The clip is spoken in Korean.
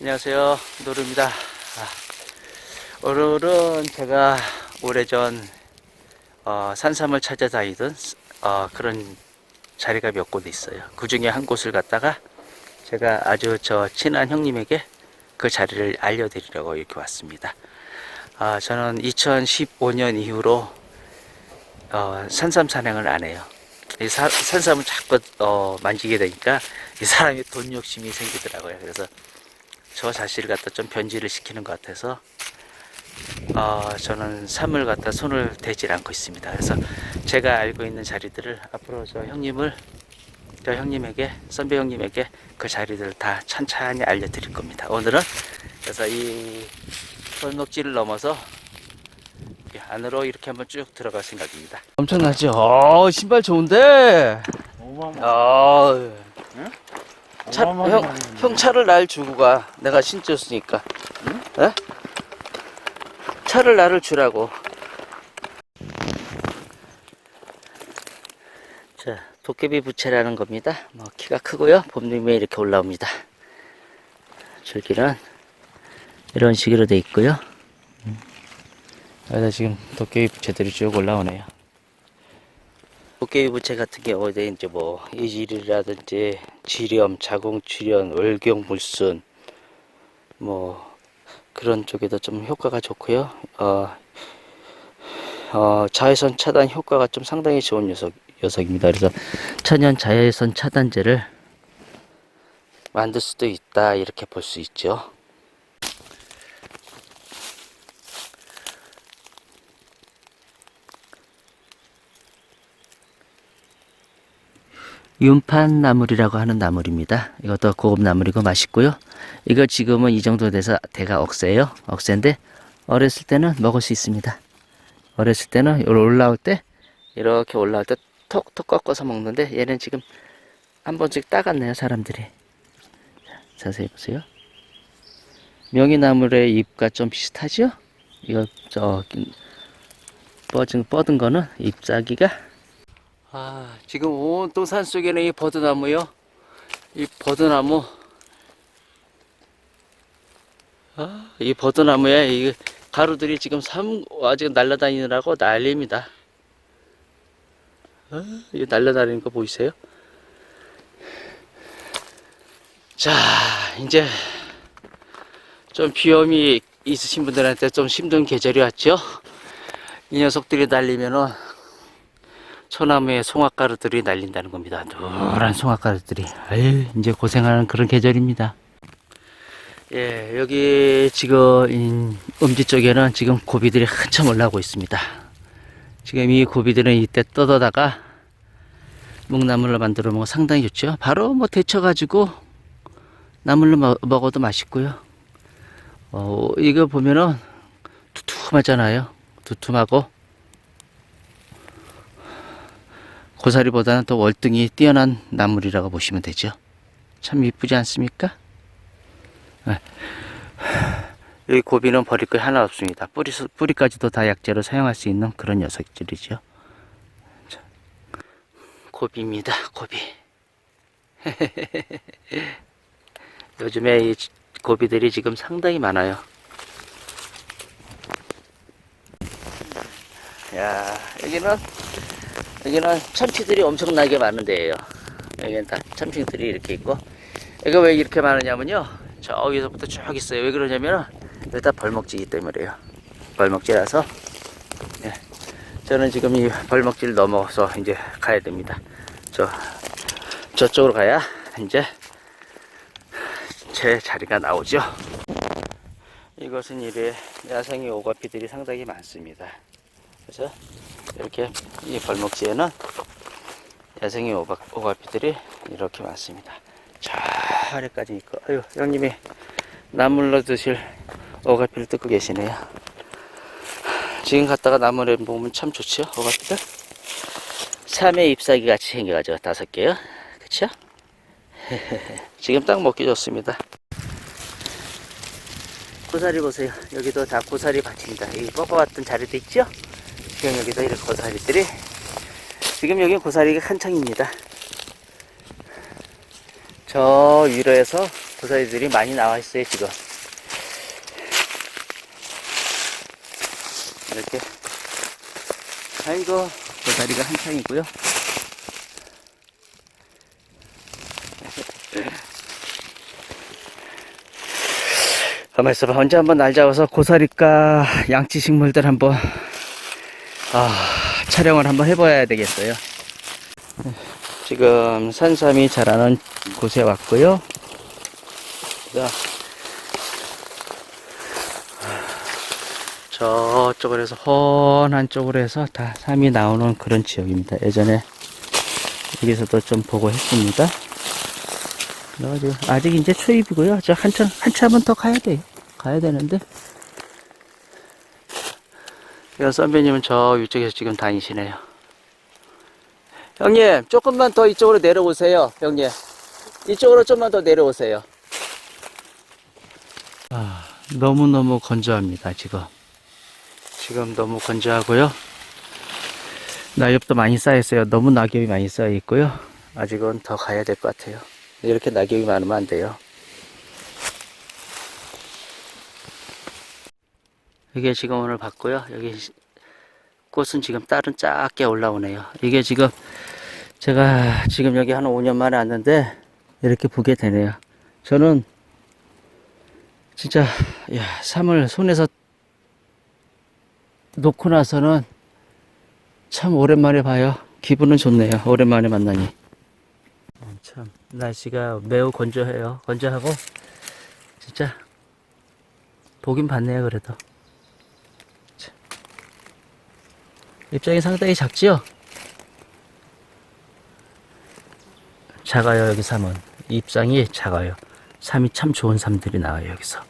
안녕하세요. 노루입니다. 아, 오늘은 제가 오래전 어, 산삼을 찾아다니던 어, 그런 자리가 몇 곳 있어요. 그 중에 한 곳을 갔다가 제가 아주 저 친한 형님에게 그 자리를 알려드리려고 이렇게 왔습니다. 아, 저는 2015년 이후로 어, 산삼 산행을 안 해요. 이 사- 산삼을 자꾸 어, 만지게 되니까 이 사람이 돈 욕심이 생기더라고요. 그래서 저 자신을 갖다 좀 변질을 시키는 것 같아서 어, 저는 삶을 갖다 손을 대질 않고 있습니다. 그래서 제가 알고 있는 자리들을 앞으로 저 형님을 저 형님에게 선배 형님에게 그 자리들을 다 찬찬히 알려드릴 겁니다. 오늘은 그래서 이 골목길을 넘어서 이 안으로 이렇게 한번 쭉 들어갈 생각입니다. 엄청나죠? 어, 신발 좋은데. 어, 차, 형, 형 차를 날 주고 가. 내가 신줬으니까. 에? 차를 나를 주라고. 자, 도깨비 부채라는 겁니다. 뭐 키가 크고요. 봄님에 이렇게 올라옵니다. 줄기는 이런 식으로 돼 있고요. 음. 여기다 지금 도깨비 부채들이 쭉 올라오네요. 도깨비 부채 같은 경우에 이제 뭐 이질이라든지 지렴, 자궁출현, 월경물순 뭐 그런 쪽에도 좀 효과가 좋고요. 어, 어, 자외선 차단 효과가 좀 상당히 좋은 녀석, 녀석입니다. 그래서 천연 자외선 차단제를 만들 수도 있다 이렇게 볼 수 있죠. 윤판 나물이라고 하는 나물입니다. 이것도 고급 나물이고 맛있고요. 이거 지금은 이 정도 돼서 대가 억새예요. 억새인데 어렸을 때는 먹을 수 있습니다. 어렸을 때는 요로 올라올 때 이렇게 올라올 때 톡톡 꺾어서 먹는데 얘는 지금 한 번씩 따갔네요 사람들이. 자, 자세히 보세요. 명이나물의 잎과 좀 비슷하죠? 이거 저 뻗은 뻗은 거는 잎사귀가 아, 지금 온통 산 속에는 이 버드나무요. 이 버드나무. 아, 이 버드나무에 이 가루들이 지금 삼, 아직 날아다니느라고 난리입니다. 아, 이 날아다니는 거 보이세요? 자, 이제 좀 비염이 있으신 분들한테 좀 힘든 계절이 왔죠? 이 녀석들이 날리면은 소나무에 송화가루들이 날린다는 겁니다. 노란 송화가루들이. 아유, 이제 고생하는 그런 계절입니다. 예, 여기 지금 인- 음지 쪽에는 지금 고비들이 한참 올라오고 있습니다. 지금 이 고비들은 이때 뜯어다가 묵나물로 만들어 먹으면 상당히 좋죠. 바로 뭐 데쳐가지고 나물로 먹, 먹어도 맛있고요. 어, 이거 보면은 두툼하잖아요. 두툼하고 고사리보다는 더 월등히 뛰어난 나물이라고 보시면 되죠. 참 이쁘지 않습니까? 네. 여기 고비는 버릴 거 하나 없습니다. 뿌리, 뿌리까지도 다 약재로 사용할 수 있는 그런 녀석들이죠. 자, 고비입니다. 고비. 요즘에 이 고비들이 지금 상당히 많아요. 야, 여기는 여기는 참치들이 엄청나게 많은 데예요. 여기는 다 참치들이 이렇게 있고 이거 왜 이렇게 많으냐면요. 저기서부터 쭉 있어요. 왜 그러냐면은 여기 다 벌목지기 때문에요. 벌목지라서 예. 저는 지금 이 벌목지를 넘어서 이제 가야 됩니다. 저 저쪽으로 가야 이제 제 자리가 나오죠. 이것은 이래 야생의 오가피들이 상당히 많습니다. 그래서 이렇게 이 벌목지에는 야생의 오가, 오가피들이 이렇게 많습니다. 저 아래까지 있고, 아유, 형님이 나물로 드실 오가피를 뜯고 계시네요. 지금 갔다가 나물에 보면 참 좋죠, 오가피들? 삼의 잎사귀 같이 생겨가지고 다섯 개요. 그쵸? 지금 딱 먹기 좋습니다. 고사리 보세요. 여기도 다 고사리 밭입니다. 여기 꺾어왔던 자리도 있죠? 지금 여기도 이렇게 고사리들이 지금 여기 고사리가 한창입니다. 저 위로에서 고사리들이 많이 나와 있어요, 지금. 이렇게. 아이고, 고사리가 한창이고요. 가만 있어봐. 언제 한번 날 잡아서 고사리과 양치 식물들 한번, 아, 촬영을 한번 해봐야 되겠어요. 지금 산삼이 자라는 곳에 왔고요. 자, 저쪽으로 해서 훤한 쪽으로 해서 다 삼이 나오는 그런 지역입니다. 예전에 여기서도 좀 보고 했습니다. 아직 이제 초입이고요. 저 한참 한참은 더 가야 돼요. 가야 되는데. 여 선배님은 저 위쪽에서 지금 다니시네요. 형님, 조금만 더 이쪽으로 내려오세요, 형님. 이쪽으로 좀만 더 내려오세요. 아, 너무너무 건조합니다, 지금. 지금 너무 건조하고요. 낙엽도 많이 쌓였어요. 너무 낙엽이 많이 쌓여 있고요. 아직은 더 가야 될 것 같아요. 이렇게 낙엽이 많으면 안 돼요. 이게 지금 오늘 봤고요. 여기 시- 꽃은 지금 딸은 작게 올라오네요. 이게 지금 제가 지금 여기 한 5년 만에 왔는데 이렇게 보게 되네요. 저는 진짜 야, 삶을 손에서 놓고 나서는 참 오랜만에 봐요. 기분은 좋네요. 오랜만에 만나니. 음, 참 날씨가 매우 건조해요. 건조하고 진짜 보긴 봤네요. 그래도 참. 입장이 상당히 작지요? 작아요 여기 삼은 입장이 작아요. 삼이 참 좋은 삼들이 나와요 여기서.